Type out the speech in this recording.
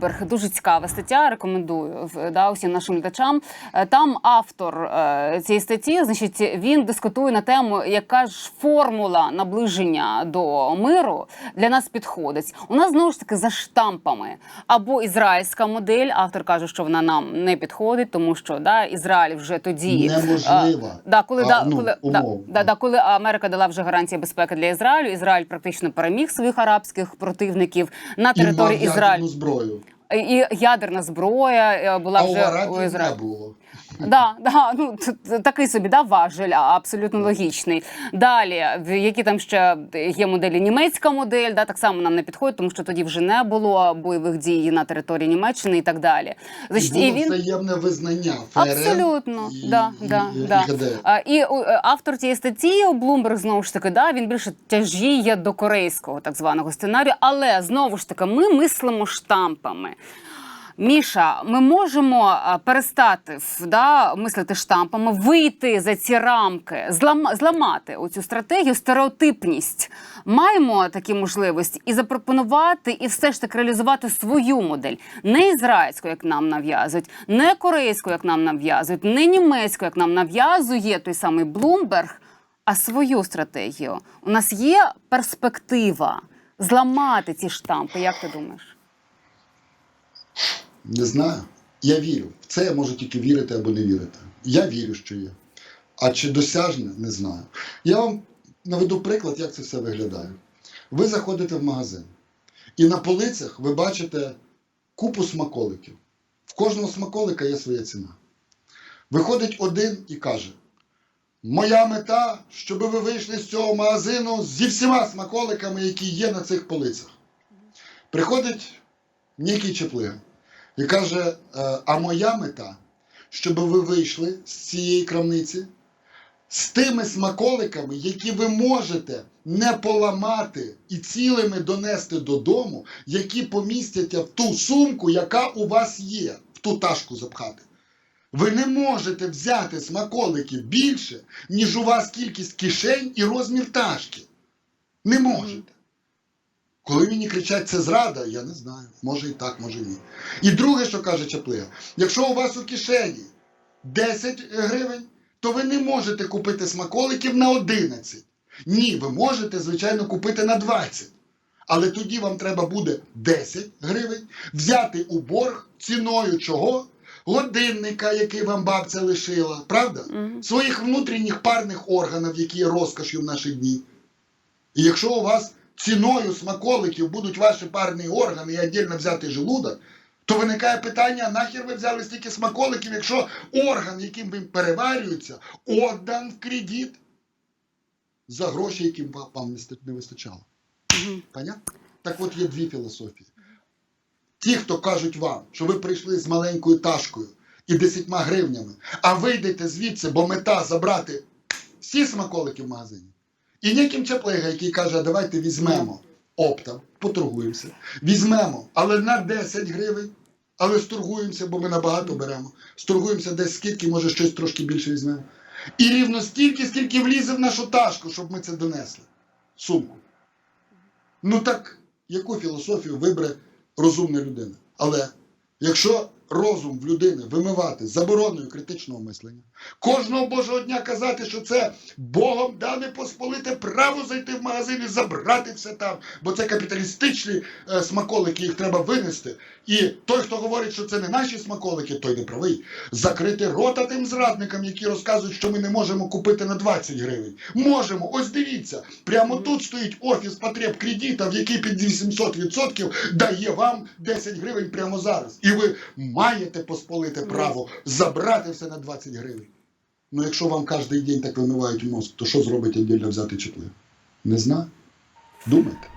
Bloomberg, дуже цікава стаття. Рекомендую да, усім нашим глядачам. Е, Там автор е, цієї статті, значить, він дискутує на тему, яка ж формула наближення до миру для нас підходить. У нас знову ж таки за штампами або ізраїльська модель. Автор каже, що вона нам не підходить, тому що да, Ізраїль вже тоді. Е, да, коли А, да, ну, коли да, да, да, коли Америка дала вже гарантії безпеки для Ізраїлю, Ізраїль практично переміг своїх арабських противників на території Ізраїлю. зброю. І ядерна зброя е, була А вже у Ізраїлі. не було. Да, да, ну такий собі да, важель, абсолютно логічний. Далі, які там ще є моделі, німецька модель, да, так само нам не підходить, тому що тоді вже не було бойових дій на території Німеччини і так далі. Значить, і було взаємне визнання ФРН Абсолютно, і, да, і, да, і, да. і і е, автор цієї статті Блумберг знову ж таки, да, він більше тяжіє до корейського так званого сценарію, але знову ж таки, ми мислимо штампами. Міша, ми можемо перестати в- да, мислити штампами, вийти за ці рамки, злам, зламати оцю стратегію, стереотипність. Маємо такі можливості і запропонувати, і все ж таки реалізувати свою модель, не ізраїльську, як нам нав'язують, не корейську, як нам нав'язують, не німецьку, як нам нав'язує той самий Блумберг, а свою стратегію. У нас є перспектива зламати ці штампи. Як ти думаєш? Не знаю. Я вірю. В це я можу тільки вірити або не вірити. Я вірю, що є. А чи досяжне, не знаю. Я вам наведу приклад, як це все виглядає. Ви заходите в магазин, і на полицях ви бачите купу смаколиків. В кожного смаколика є своя ціна. Виходить один і каже: Моя мета, щоб ви вийшли з цього магазину зі всіма смаколиками, які є на цих полицях. Приходить Нікій Чеплига і каже: «Е, а моя мета, щоб ви вийшли з цієї крамниці з тими смаколиками, які ви можете не поламати і цілими донести додому, які помістяться в ту сумку, яка у вас є, в ту ташку запхати. Ви не можете взяти смаколики більше, ніж у вас кількість кишень і розмір ташки. Не можете. Коли мені кричать, це зрада, я не знаю. Може і так, може і ні. І друге, що каже Чаплига, якщо у вас у кишені 10 гривень, то ви не можете купити смаколиків на 11. Ні, ви можете, звичайно, купити на 20. Але тоді вам треба буде 10 гривень взяти у борг ціною чого? Годинника, який вам бабця лишила, правда? Мгм. Своїх внутрішніх парних органів, які є розкошю в наші дні. І якщо у вас ціною смаколиків будуть ваші парні органи і віддільно взяти желудок, то виникає питання, нахер ви взяли стільки смаколиків, якщо орган, яким він переварюється, отдан в кредит за гроші, яким вам не вистачало. Понятно? Так от є дві філософії. Ті, хто кажуть вам, що ви прийшли з маленькою ташкою і десятьма гривнями, а вийдете звідси, бо мета забрати всі смаколики в магазині. І неким Чаплига, який каже, давайте візьмемо оптом, поторгуємося. Візьмемо, але на 10 гривень, але сторгуємося, бо ми набагато беремо. Сторгуємося десь скільки, може щось трошки більше візьмемо. І рівно стільки, скільки влізе в нашу ташку, щоб ми це донесли. Сумку. Ну так, яку філософію вибере розумна людина? Але якщо розум в людини вимивати забороною критичного мислення, кожного божого дня казати, що це Богом дане посполите право зайти в магазин і забрати все там, бо це капіталістичні е, смаколики, їх треба винести. І той, хто говорить, що це не наші смаколики, той не правий. Закрити рота тим зрадникам, які розказують, що ми не можемо купити на 20 гривень. Можемо. Ось дивіться, прямо тут стоїть офіс потреб кредитів, який під 800% дає вам 10 гривень прямо зараз. І ви маєте посполите право забрати все на 20 гривень. Ну, якщо вам кожен день так вимивають мозк, то що зробить віддільно взяти чіпли? Не знаю. Думайте.